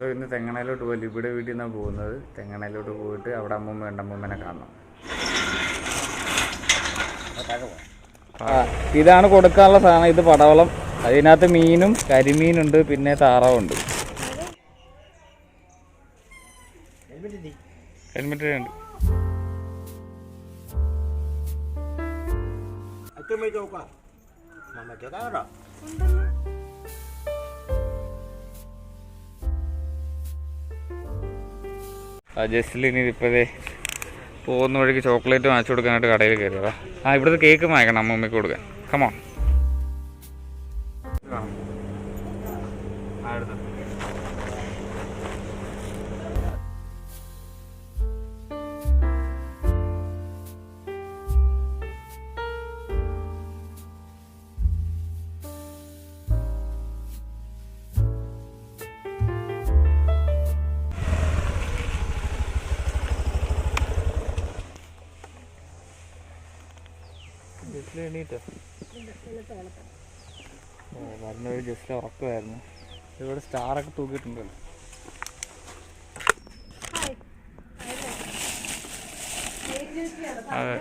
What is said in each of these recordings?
അപ്പോൾ ഇന്ന് തെങ്ങണയിലോട്ട് പോയി ഇവിടെ വീട്ടിൽ നിന്നാണ് പോകുന്നത്. തെങ്ങണയിലോട്ട് പോയിട്ട് അവിടെ അമ്മൂമ്മ ഉണ്ട്. അമ്മൂമ്മനെ കാണണം. ഇതാണ് കൊടുക്കാനുള്ള സാധനം. ഇത് പടവളം. അതിനകത്ത് മീനും കരിമീനുണ്ട്. പിന്നെ താറാവുണ്ട്. ഹെൽമെറ്റ് ഉണ്ട്. ജസ്റ്റിൽ ഇനി ഇപ്പോഴേ പോകുന്ന വഴിക്ക് ചോക്ലേറ്റ് വാങ്ങിച്ചു കൊടുക്കാനായിട്ട് കടയിൽ കയറിയതാ ആ ഇവിടുത്തെ കേക്ക് വാങ്ങിക്കണം അമ്മൂമ്മയ്ക്ക് കൊടുക്കാൻ. കമോ ജസ്റ്റിൽ എണീറ്റോ. ഓ വരുന്ന ഒരു ജസ്റ്റ് ഉറക്കമായിരുന്നു. ഇവിടെ സ്റ്റാറൊക്കെ തൂക്കിയിട്ടുണ്ടല്ലോ. അതെ.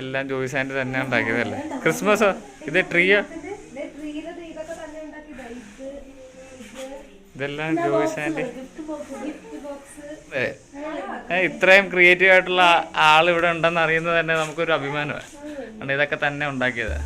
എല്ലാം ജോയിസ് ആൻഡ് തന്നെ ഉണ്ടാക്കിയതല്ലേ? ക്രിസ്മസോ ഇത് ട്രീയോ ഇതെല്ലാം ജോയിസ് ആൻഡ് ഇത്രയും ക്രിയേറ്റീവ് ആയിട്ടുള്ള ആൾ ഇവിടെ ഉണ്ടെന്ന് അറിയുന്നത് തന്നെ നമുക്കൊരു അഭിമാനമാണ് ഇതൊക്കെ തന്നെ ഉണ്ടാക്കിയത്.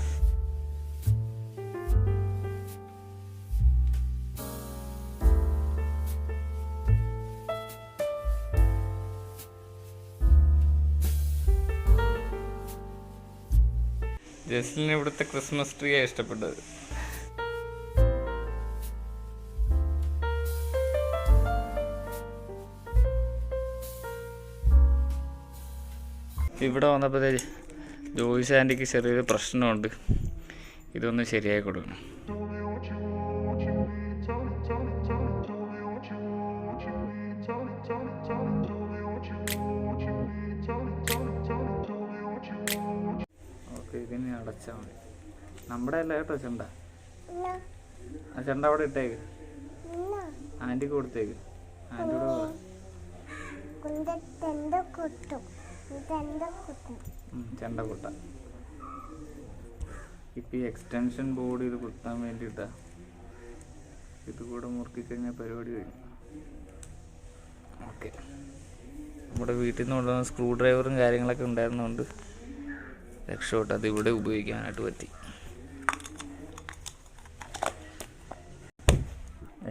ജസ്ലിന് ഇവിടുത്തെ ക്രിസ്മസ് ട്രീയാണ് ഇഷ്ടപ്പെട്ടത്. ഇവിടെ വന്നപ്പോഴേ ജോയിസ് ആന്റിക്ക് ചെറിയൊരു പ്രശ്നമുണ്ട്. ഇതൊന്ന് ശരിയായി കൊടുക്കണം. ഇതിനെ അടച്ചാൽ മതി. നമ്മുടെ അല്ല കേട്ടോ ചെണ്ട? ആ ചെണ്ട അവിടെ ഇട്ടേക്ക്. ആന്റിക്ക് കൊടുത്തേക്ക്. ആന്റിയോട് പറ. ഉം, ചെണ്ട കുട്ട ഇപ്പം എക്സ്റ്റൻഷൻ ബോർഡ് ഇത് കുത്താൻ വേണ്ടിയിട്ടാ. ഇത് കൂടെ മുറുക്കി കഴിഞ്ഞാൽ പരിപാടി കഴിഞ്ഞു ഓക്കെ. നമ്മുടെ വീട്ടിൽ നിന്ന് കൊണ്ടുവന്ന സ്ക്രൂ ഡ്രൈവറും കാര്യങ്ങളൊക്കെ ഉണ്ടായിരുന്നതുകൊണ്ട് രക്ഷപ്പെട്ട്. അത് ഇവിടെ ഉപയോഗിക്കാനായിട്ട് പറ്റി.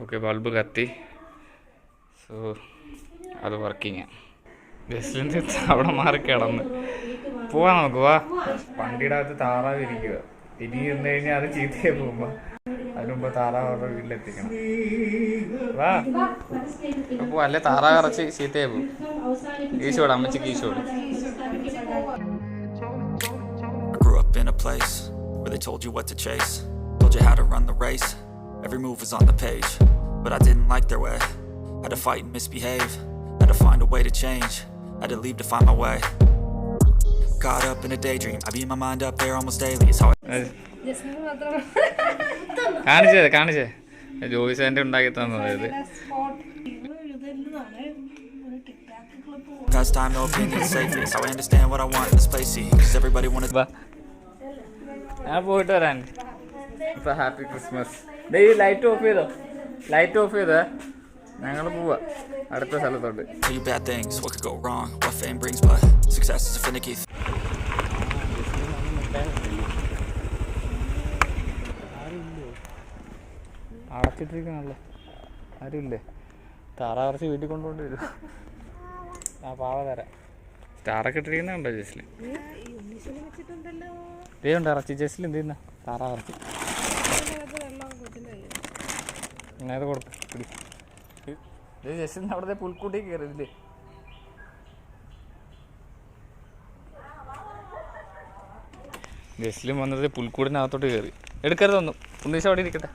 ഓക്കെ ബൾബ് കത്തി. സോ അത് വർക്കിങ് ബസ്സിലിന്റെ അവിടെ മാറി കിടന്ന് പോവാ നമുക്ക് വാ വണ്ടിയുടെ അകത്ത് താറാവ് ഇരിക്കുക ഇനി ഇരുന്ന് കഴിഞ്ഞാൽ അത് ചീത്തയായി പോകുമ്പോ അതിനുമ്പ് താറാവ് അവരുടെ വീട്ടിലെത്തിക്കണം വാ അപ്പൊ അല്ലെ താറാവ് ഇറച്ച് ചീത്തയായി പോകും ഈശോട് അമ്മച്ചിക്ക് ഈശോട് in a place where they told you what to chase, told you how to run the race. Every move was on the page, but I didn't like their way. Had to fight and misbehave, had to find a way to change, had to leave to find my way. Caught up in a daydream, I beat my mind up there almost daily. It's how I കാണിച്ചേ കാണിച്ചേ Joice anti ഉണ്ടാക്കി തന്നത് ഇത് pass time, no opinions safely. How I understand what I want in this place. See, everybody wanna വാ ഞാൻ പോയിട്ട് വരാൻ ഇപ്പൊ ഹാപ്പി ക്രിസ്മസ് ഈ ലൈറ്റ് ഓഫ് ചെയ്തോ ലൈറ്റ് ഓഫ് ചെയ്തേ ഞങ്ങൾ പോവാ അടുത്ത സ്ഥലത്തോട്ട്. Tell you bad things. What could go wrong? What fame brings, but success is a finicky thing. അടച്ചിട്ടിരിക്കണല്ലോ. ആരുമില്ലേ? താറാ കുറച്ച് വീട്ടിൽ കൊണ്ടുകൊണ്ട് വരും. ആ പാവ തരാം. സ്റ്റാറൊക്കെ ഇട്ടിരിക്കുന്നുണ്ടോ ജസ്റ്റിൽ ദേ ഉണ്ട് ഇറച്ചി. ജസ്റ്റിൽ എന്ത് ചെയ്യുന്ന? താറാ ഇറച്ചി അങ്ങനെ കൊടുക്ക പിടി ഇത് അവിടുത്തെ പുൽക്കൂട്ടി കയറിയില്ലേ ജസ്റ്റിലും വന്നത് പുൽക്കൂടിനകത്തോട്ട് കയറി എടുക്കരുതൊന്നും ഉണ്ണീശ അവിടെ ഇരിക്കട്ടെ.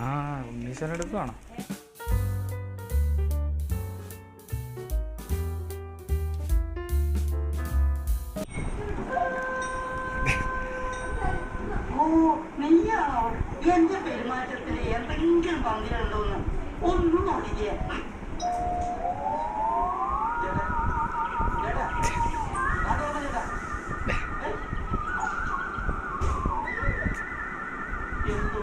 ആ ഉണ്ണീശോനെ എടുക്കുവാണോ എന്റെ പെരുമാറ്റത്തിൽ എന്തെങ്കിലും പങ്കിലുണ്ടോന്ന് ഒന്നും നോക്കിക്കേ ചേട്ടാ, ചേട്ടാ, അതേതാ ചേട്ടാ? ഏ? എന്തോ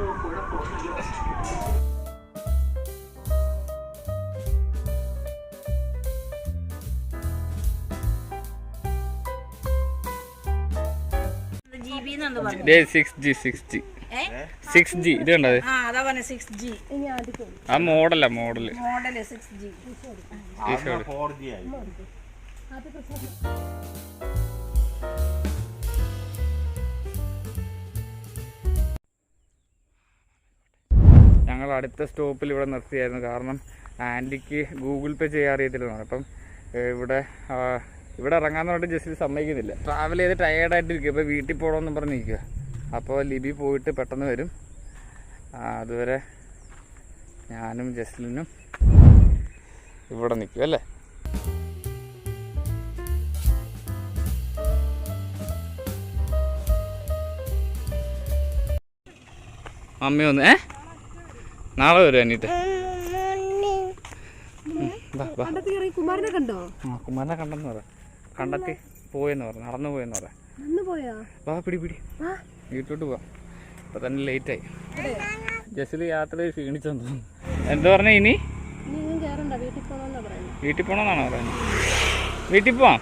ബി എന്നു പറഞ്ഞു ഡേ സിക്സ് ജി ഇത് കണ്ടത് ആ മോഡല മോഡലാ model model six G four G ആയി. ഞങ്ങൾ അടുത്ത സ്റ്റോപ്പിൽ ഇവിടെ നിർത്തിയായിരുന്നു. കാരണം ആന്റിക്ക് ഗൂഗിൾ പേ ചെയ്യാൻ അറിയത്തില്ലെന്നാണ്. അപ്പം ഇവിടെ ഇവിടെ ഇറങ്ങാന്ന് പറഞ്ഞിട്ട് ജസ്റ്റ് സമ്മതിക്കുന്നില്ല. ട്രാവൽ ചെയ്ത് ടയേർഡായിട്ടിരിക്കുക ഇപ്പോൾ വീട്ടിൽ പോകണമെന്ന് പറഞ്ഞ് നിൽക്കുക അപ്പോൾ ലിബി പോയിട്ട് പെട്ടെന്ന് വരും. അതുവരെ ഞാനും ജസ്ലിനും ഇവിടെ നിൽക്കും അല്ലേ? മമ്മി ഒന്ന് ഏ? നാളെ വരും അനീറ്റ്. കുമാരനെ കണ്ടോ? ആ കുമാരനെ കണ്ടെന്ന് പറ. കണ്ടെത്തി പോയെന്ന് പറ നടന്നു പോയെന്ന് പറ. പിടി പിടി. വീട്ടിലോട്ട് പോവാം. ഇപ്പൊ തന്നെ ലേറ്റായി ജസ്റ്റിൽ യാത്ര ക്ഷീണിച്ചെന്ന് തോന്നുന്നു. എന്താ പറഞ്ഞ ഇനി? വീട്ടിൽ പോകണമെന്നാണോ പറയുന്നത് വീട്ടിൽ പോവാം?